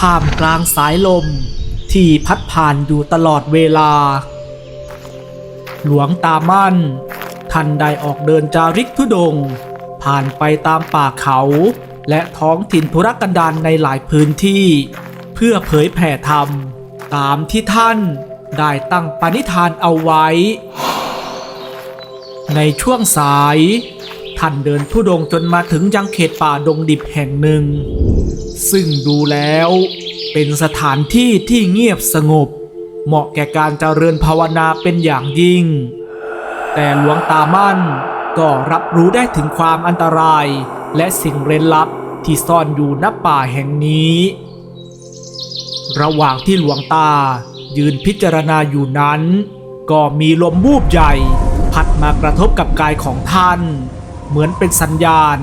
ท่ามกลางสายลม ที่พัดผ่านอยู่ตลอดเวลา หลวงตามั่น ท่านได้ออกเดินจาริกทุดง ผ่านไปตามป่าเขา และท้องถิ่นธุรกันดารในหลายพื้นที่ เพื่อเผยแผ่ธรรม ตามที่ท่านได้ตั้งปณิธานเอาไว้ ในช่วงสาย ท่านเดินทุดงจนมาถึงยังเขตป่าดงดิบแห่งหนึ่ง ซึ่งดูแล้วเป็นสถานที่ที่เงียบสงบ เหมาะแก่การเจริญภาวนาเป็นอย่างยิ่ง แต่หลวงตามั่นก็รับรู้ได้ถึงความอันตรายและสิ่งเร้นลับที่ซ่อนอยู่ณป่าแห่งนี้ ระหว่างที่หลวงตายืนพิจารณาอยู่นั้น ก็มีลมวูบใหญ่ พัดมากระทบกับกายของท่าน เหมือนเป็นสัญญาณ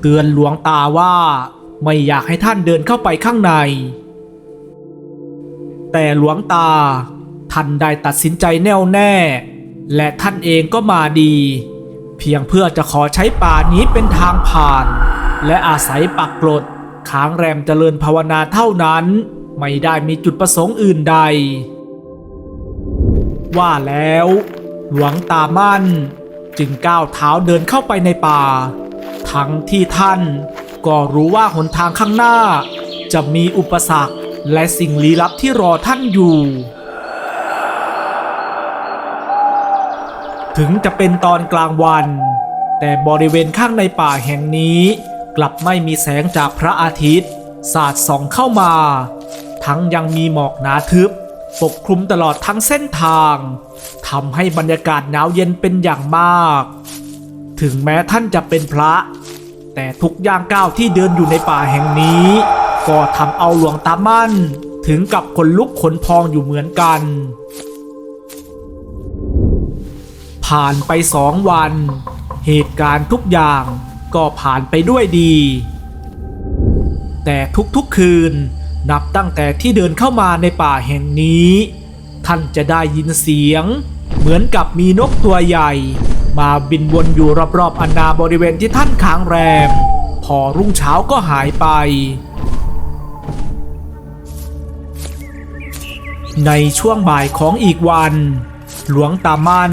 เตือนหลวงตาว่าไม่อยากให้ท่านเดินเข้าไปข้างใน แต่หลวงตาท่านได้ตัดสินใจแน่วแน่ และท่านเองก็มาดี เพียงเพื่อจะขอใช้ป่านี้เป็นทางผ่าน และอาศัยปักกลดค้างแรมเจริญภาวนาเท่านั้น ไม่ได้มีจุดประสงค์อื่นใด ว่าแล้ว หลวงตามั่น จึงก้าวเท้าเดินเข้าไปในป่า ทั้งที่ท่านก็รู้ว่าหนทางข้างหน้า จะมีอุปสรรคและสิ่งลี้ลับที่รอท่านอยู่ ถึงจะเป็นตอนกลางวัน แต่บริเวณข้างในป่าแห่งนี้ กลับไม่มีแสงจากพระอาทิตย์ สาดส่องเข้ามา ทั้งยังมีหมอกหนาทึบ ปกคลุมตลอดทั้งเส้นทาง ทำให้บรรยากาศหนาวเย็นเป็นอย่างมาก ถึงแม้ท่านจะเป็นพระ แต่ทุกย่างก้าวที่เดินอยู่ในป่าแห่งนี้ ก็ทำเอาหลวงตามั่น ถึงกับขนลุกขนพองอยู่เหมือนกัน ผ่านไปสองวัน เหตุการณ์ทุกอย่างก็ผ่านไปด้วยดี แต่ทุกๆคืนนับตั้งแต่ที่เดินเข้ามาในป่าแห่งนี้ ท่านจะได้ยินเสียง เหมือนกับมีนกตัวใหญ่ มาบินวนอยู่รอบๆอนนาบริเวณที่ท่านค้างแรม พอรุ่งเช้าก็หายไป ในช่วงบ่ายของอีกวัน หลวงตามัน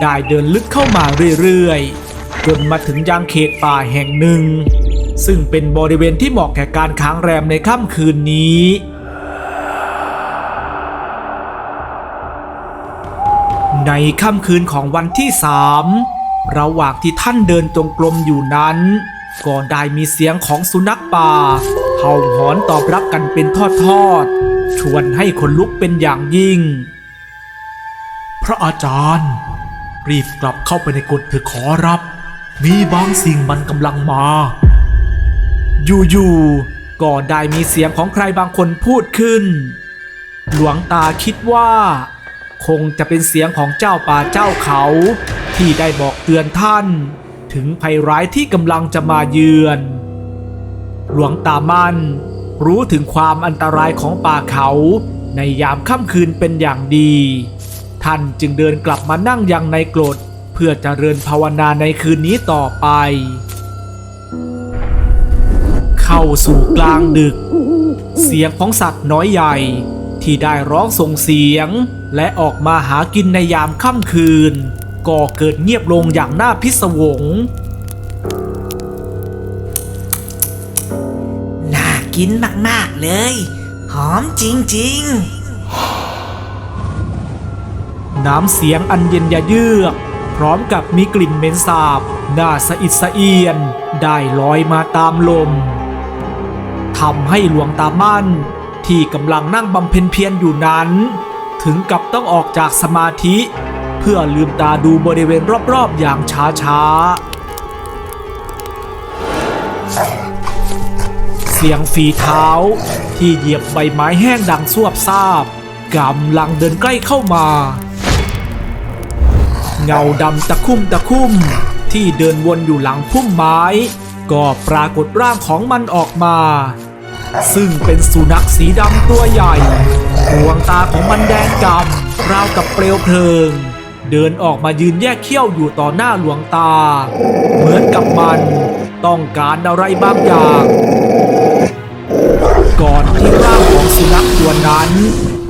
ได้เดินลึกเข้ามาเรื่อยๆ จนมาถึงยังเขตป่าแห่งหนึ่ง ซึ่งเป็นบริเวณที่เหมาะแก่การค้างแรมในค่ำคืนนี้ ในค่ำคืนของวันที่สามระหว่างที่ท่านเดินจงกรมอยู่นั้น ก็ได้มีเสียงของสุนัขป่าเห่าหอนตอบรับกันเป็นทอดๆ ชวนให้คนลุกเป็นอย่างยิ่ง พระอาจารย์ รีบกลับเข้าไปในกฎเถอขอรับ มีบางสิ่งมันกำลังมา อยู่ๆก็ได้มีเสียงของใครบางคนพูดขึ้น หลวงตาคิดว่า คงจะเป็นเสียงของเจ้าป่าเจ้าเขา ที่ได้บอกเตือนท่าน ถึงภัยร้ายที่กำลังจะมาเยือน หลวงตามันรู้ถึงความอันตรายของป่าเขาในยามค่ำคืนเป็นอย่างดี ท่านจึงเดินกลับมานั่งยังในกรดเพื่อจเจริญภาวนาในคืนนี้ต่อไป เข้าสู่กลางดึก เสียงของสัตว์น้อยใหญ่ที่ได้ร้องส่งเสียง และออกมาหากินในยามค่ำคืน ก็เกิดเงียบลงอย่างน่าพิศวง น่ากินมาก ๆ เลย หอมจริงน้ำเสียงอันเย็นยะเยือกพร้อมกับมีกลิ่นเหม็นสาบ น่าสะอิดสะเอียน ได้ลอยมาตามลมทำให้หลวงตามั่น ที่กำลังนั่งบำเพ็ญเพียรอยู่นั้น ถึงกับต้องออกจากสมาธิ เพื่อลืมตาดูบริเวณรอบๆอย่างช้าๆ เสียงฝีเท้าที่เหยียบใบไม้แห้งดังสวบซาบกำลังเดินใกล้เข้ามา เงาดำตะคุ่มตะคุ่มที่เดินวนอยู่หลังพุ่มไม้ ก็ปรากฏร่างของมันออกมา ซึ่งเป็นสุนัขสีดำตัวใหญ่ ดวงตาของมันแดงกำำราวกับเปลวเพลิง เดินออกมายืนแยกเขี้ยวอยู่ต่อหน้าหลวงตา เหมือนกับมันต้องการอะไรบางอย่าง ก่อนที่ร่างของสุนัขตัวนั้น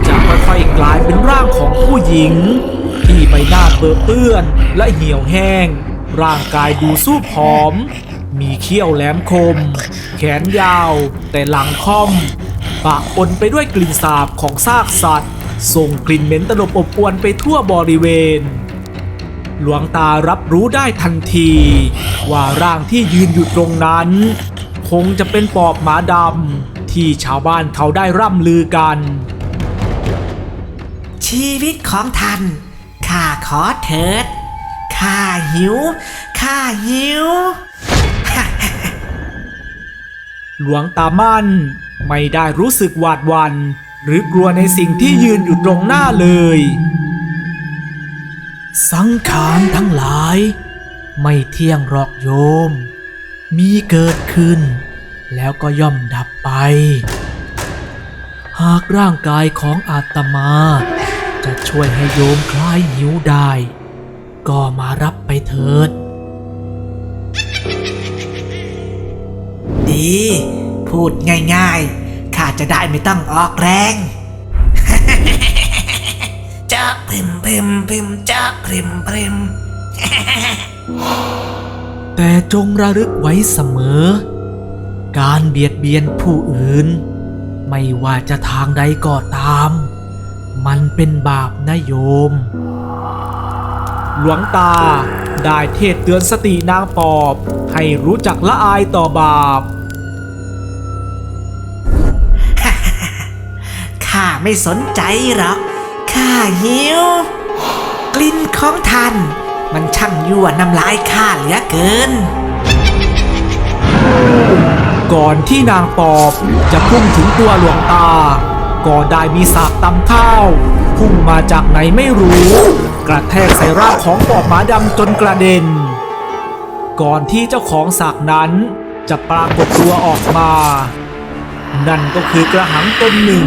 จะค่อยๆกลายเป็นร่างของผู้หญิง ที่ใบหน้าเปื้อนและเหี่ยวแห้ง ร่างกายดูสู้ผอม มีเขี้ยวแหลมคม แขนยาว แต่หลังค่อม ปะปนไปด้วยกลิ่นสาบของซากสัตว์ ส่งกลิ่นเหม็นตลบอบอวนไปทั่วบริเวณ หลวงตารับรู้ได้ทันที ว่าร่างที่ยืนอยู่ตรงนั้น คงจะเป็นปอบหมาดำที่ชาวบ้านเขาได้ร่ำลือกัน ชีวิตของท่านข้าขอเถิดข้าหิวข้าหิว หลวงตามั่น ไม่ได้รู้สึกหวาดหวัน่นหรือกลัวในสิ่งที่ยืนอยู่ตรงหน้าเลย สังขารทั้งหลาย ไม่เที่ยงหรอกโยม มีเกิดขึ้น แล้วก็ย่อมดับไป หากร่างกายของอาตมา จะช่วยให้โยมคลายหิวได้ ก็มารับไปเถิด ดี พูดง่ายๆ ข้าจะได้ไม่ต้องออกแรงจะพริมพริมพริมจะพริมพริม แต่จงระลึกไว้เสมอ การเบียดเบียนผู้อื่น ไม่ว่าจะทางใดก็ตาม มันเป็นบาปนะโยม หลวงตาได้เทศเตือนสตินางปอบ ให้รู้จักละอายต่อบาป ไม่สนใจหรอก ข้าหิว กลิ่นของท่าน มันช่างยั่วน้ำลายข้าเหลือเกิน ก่อนที่นางปอบจะพุ่งถึงตัวหลวงตา ก็ได้มีสากตำข้าว พุ่งมาจากไหนไม่รู้ กระแทกใส่ร่างของปอบหมาดำจนกระเด็น ก่อนที่เจ้าของสากนั้นจะปรากฏตัวออกมา นั่นก็คือกระหังตนหนึ่ง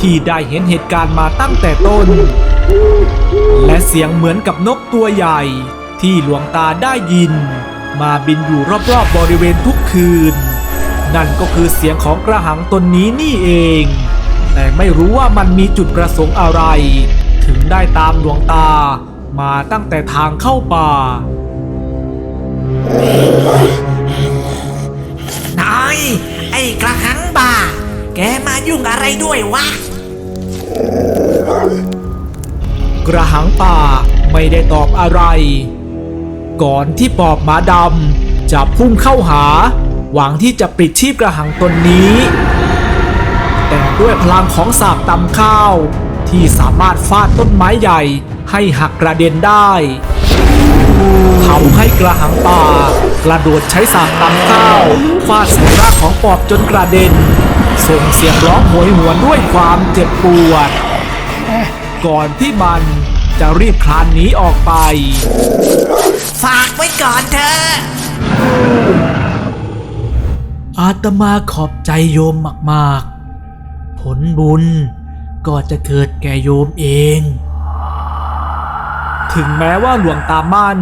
ที่ได้เห็นเหตุการณ์มาตั้งแต่ต้น และเสียงเหมือนกับนกตัวใหญ่ ที่หลวงตาได้ยิน มาบินอยู่รอบๆบบริเวณทุกคืน นั่นก็คือเสียงของกระหังตนนี้นี่เอง แต่ไม่รู้ว่ามันมีจุดประสงค์อะไร ถึงได้ตามหลวงตา มาตั้งแต่ทางเข้าป่าน้อยไอ้กระหัง กมายุ่งอะไรด้วยวะ กระหังป่าไม่ได้ตอบอะไร ก่อนที่ปอบหมาดำจะพุ่งเข้าหา หวังที่จะปลิดชีพกระหังตนนี้ แต่ด้วยพลังของสากตำข้าว ที่สามารถฟาดต้นไม้ใหญ่ให้หักกระเด็นได้ทำให้กระหังป่ากระโดดใช้สากตำข้าวฟาดใส่ร่างของปอบจนกระเด็น ส่งเสียงร้องโหยหวนด้วยความเจ็บปวด ก่อนที่มันจะรีบคลานหนีออกไป ฝากไว้ก่อนเถอะอาตมาขอบใจโยมมากๆ ผลบุญก็จะเกิดแก่โยมเอง ถึงแม้ว่าหลวงตามั่น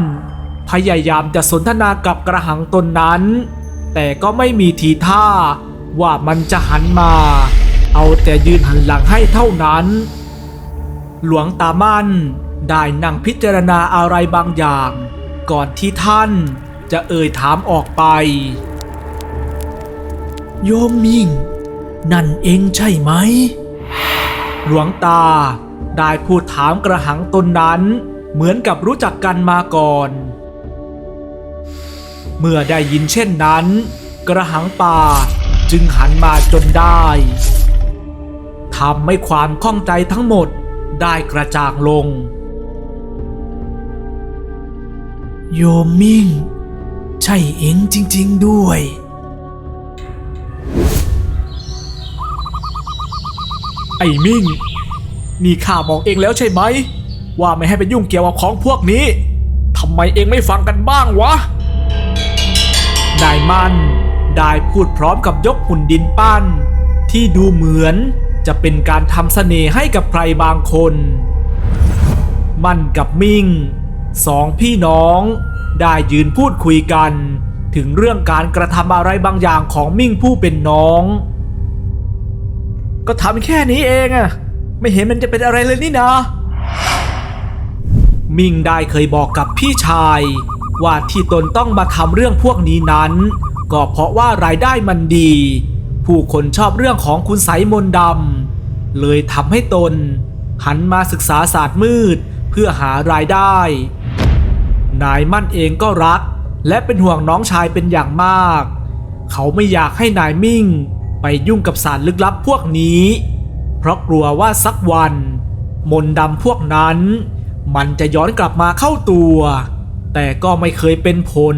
พยายามจะสนทนากับกระหังตนนั้น แต่ก็ไม่มีทีท่า ว่ามันจะหันมา เอาแต่ยืนหันหลังให้เท่านั้น หลวงตามั่นได้นั่งพิจารณาอะไรบางอย่าง ก่อนที่ท่านจะเอ่ยถามออกไป โยมมิ่ง นั่นเองใช่ไหม หลวงตาได้พูดถามกระหังตนนั้น เหมือนกับรู้จักกันมาก่อน เมื่อได้ยินเช่นนั้น กระหังป่า จึงหันมาจนได้ทำให้ความข้องใจทั้งหมดได้กระจ่างลง โยมมิ่ง ใช่เองจริง ๆด้วย ไอ้มิ่ง นี่ข้าบอกเองแล้วใช่ไหม ว่าไม่ให้ไปยุ่งเกี่ยวกับของพวกนี้ทำไมเองไม่ฟังกันบ้างวะ นายมัน ได้พูดพร้อมกับยกหุ่นดินปั้น ที่ดูเหมือนจะเป็นการทำเสน่ห์ให้กับใครบางคน มันกับมิ่งสองพี่น้อง ได้ยืนพูดคุยกัน ถึงเรื่องการกระทำอะไรบางอย่างของมิ่งผู้เป็นน้อง ก็ทำแค่นี้เองอะไม่เห็นมันจะเป็นอะไรเลยนี่นะมิ่งได้เคยบอกกับพี่ชาย ว่าที่ตนต้องมาทำเรื่องพวกนี้นั้น ก็เพราะว่ารายได้มันดี ผู้คนชอบเรื่องของคุณไสยมนต์ดำเลยทำให้ตน หันมาศึกษาศาสตร์มืดเพื่อหารายได้ นายมั่นเองก็รัก และเป็นห่วงน้องชายเป็นอย่างมาก เขาไม่อยากให้นายมิ่ง ไปยุ่งกับสารลึกลับพวกนี้ เพราะกลัวว่าสักวัน มนดำพวกนั้น มันจะย้อนกลับมาเข้าตัว แต่ก็ไม่เคยเป็นผล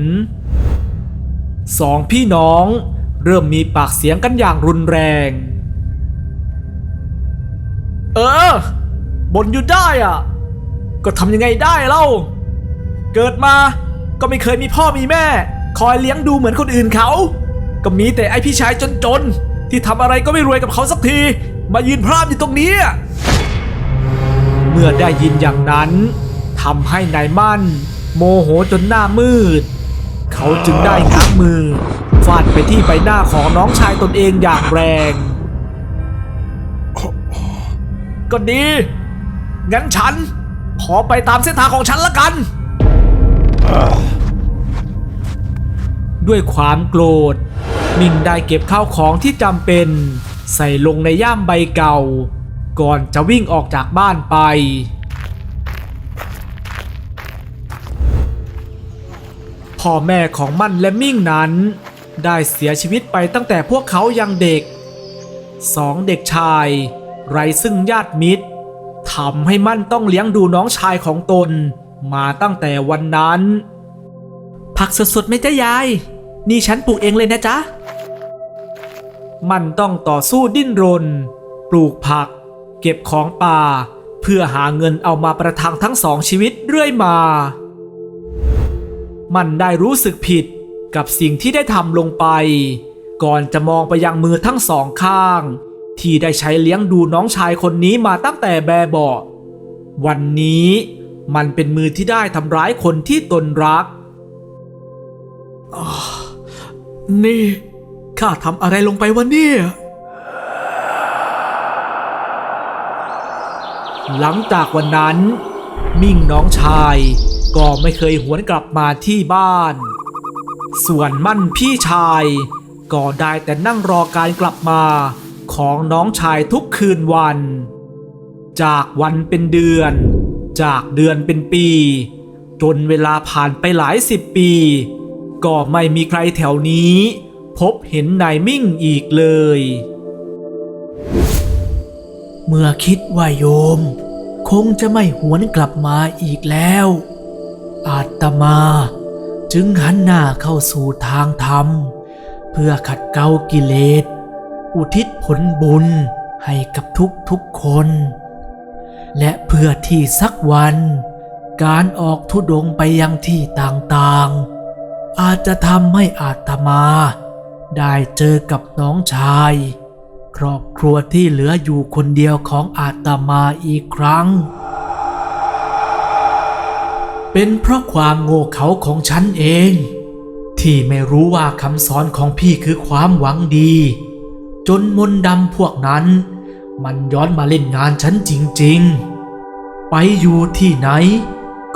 สองพี่น้อง เริ่มมีปากเสียงกันอย่างรุนแรง เออบนอยู่ได้อะ ก็ทำยังไงได้เล่า เกิดมาก็ไม่เคยมีพ่อมีแม่ คอยเลี้ยงดูเหมือนคนอื่นเขา ก็มีแต่ไอพี่ชายจนๆ ที่ทำอะไรก็ไม่รวยกับเขาสักที มายืนพร่ำอยู่ตรงนี้ เมื่อได้ยินอย่างนั้นทำให้นายมั่น โมโหจนหน้ามืด เขาจึงได้ง้างมือ ฟาดไปที่ใบหน้าของน้องชายตนเองอย่างแรง ก็ดี งั้นฉัน ขอไปตามเส้นทางของฉันละกัน ด้วยความโกรธ มิ่งได้เก็บข้าวของที่จำเป็น ใส่ลงในย่ามใบเก่า ก่อนจะวิ่งออกจากบ้านไป พ่อแม่ของมั่นและมิ่งนั้น ได้เสียชีวิตไปตั้งแต่พวกเขายังเด็กสองเด็กชาย ไรซึ่งญาติมิตรทำให้มั่นต้องเลี้ยงดูน้องชายของตน มาตั้งแต่วันนั้น ผักสดๆไหมจ๊ะยาย นี่ฉันปลูกเองเลยนะจ๊ะ มันต้องต่อสู้ดิ้นรน ปลูกผัก เก็บของป่า เพื่อหาเงินเอามาประทังทั้งสองชีวิตเรื่อยมา มันได้รู้สึกผิดกับสิ่งที่ได้ทำลงไป ก่อนจะมองไปยังมือทั้งสองข้าง ที่ได้ใช้เลี้ยงดูน้องชายคนนี้มาตั้งแต่แบเบาะวันนี้มันเป็นมือที่ได้ทำร้ายคนที่ตนรัก นี่ ข้าทำอะไรลงไปวะเนี่ย หลังจากวันนั้น มิ่งน้องชาย ก็ไม่เคยหวนกลับมาที่บ้าน ส่วนมั่นพี่ชาย ก็ได้แต่นั่งรอการกลับมาของน้องชายทุกคืนวัน จากวันเป็นเดือน จากเดือนเป็นปี จนเวลาผ่านไปหลายสิบปี ก็ไม่มีใครแถวนี้ พบเห็นนายมิ่งอีกเลย เมื่อคิดว่าโยม คงจะไม่หวนกลับมาอีกแล้ว อาตมา จึงหันหน้าเข้าสู่ทางธรรม เพื่อขัดเกลากิเลส อุทิศผลบุญให้กับทุกทุกคน และเพื่อที่สักวัน การออกทุดงไปยังที่ต่างๆ อาจจะทำให้อาตมา ได้เจอกับน้องชาย ครอบครัวที่เหลืออยู่คนเดียวของอาตมาอีกครั้ง เป็นเพราะความโง่เขลาของฉันเอง ที่ไม่รู้ว่าคำสอนของพี่คือความหวังดี จนมนต์ดำพวกนั้น มันย้อนมาเล่นงานฉันจริงๆ ไปอยู่ที่ไหน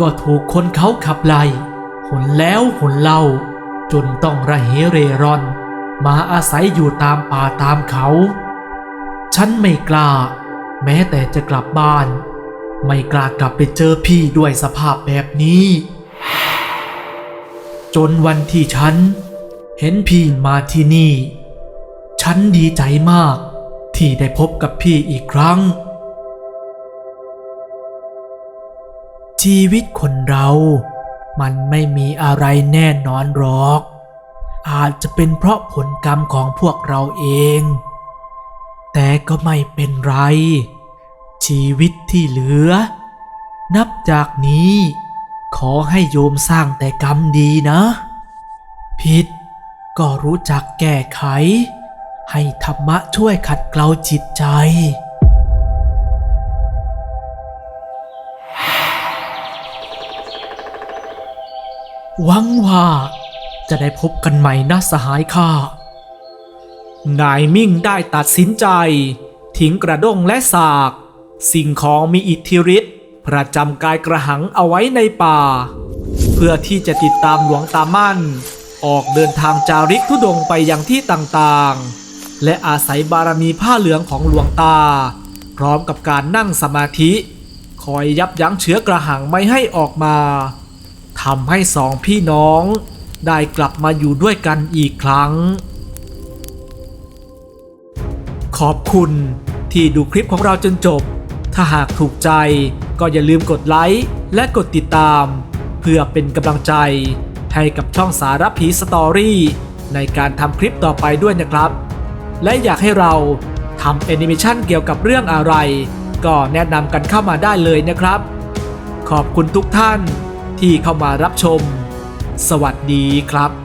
ก็ถูกคนเขาขับไล่หนแล้วหนเล่า จนต้องระเหเรร่อน มาอาศัยอยู่ตามป่าตามเขา ฉันไม่กล้า แม้แต่จะกลับบ้าน ไม่กล้ากลับไปเจอพี่ด้วยสภาพแบบนี้ จนวันที่ฉัน เห็นพี่มาที่นี่ ฉันดีใจมากที่ได้พบกับพี่อีกครั้ง ชีวิตคนเรามันไม่มีอะไรแน่นอนหรอก อาจจะเป็นเพราะผลกรรมของพวกเราเอง แต่ก็ไม่เป็นไร ชีวิตที่เหลือ นับจากนี้ ขอให้โยมสร้างแต่กรรมดีนะ ผิดก็รู้จักแก้ไข ให้ธรรมะช่วยขัดเกลาจิตใจ หวังว่าจะได้พบกันใหม่นะสหายข้านายมิ่งได้ตัดสินใจ ทิ้งกระด้งและสาก สิ่งของมีอิทธิฤทธิ์ประจำกายกระหังเอาไว้ในป่า เพื่อที่จะติดตามหลวงตามั่น ออกเดินทางจาริกทุดงไปยังที่ต่างๆ และอาศัยบารมีผ้าเหลืองของหลวงตา พร้อมกับการนั่งสมาธิ คอยยับยั้งเชื้อกระหังไม่ให้ออกมาทำให้สองพี่น้องได้กลับมาอยู่ด้วยกันอีกครั้ง ขอบคุณที่ดูคลิปของเราจนจบ ถ้าหากถูกใจก็อย่าลืมกดไลค์และกดติดตาม เพื่อเป็นกำลังใจ ให้กับช่องสารพีสตอรี่ในการทำคลิปต่อไปด้วยนะครับ และอยากให้เราทำแอนิเมชันเกี่ยวกับเรื่องอะไร ก็แนะนำกันเข้ามาได้เลยนะครับ ขอบคุณทุกท่านที่เข้ามารับชม สวัสดีครับ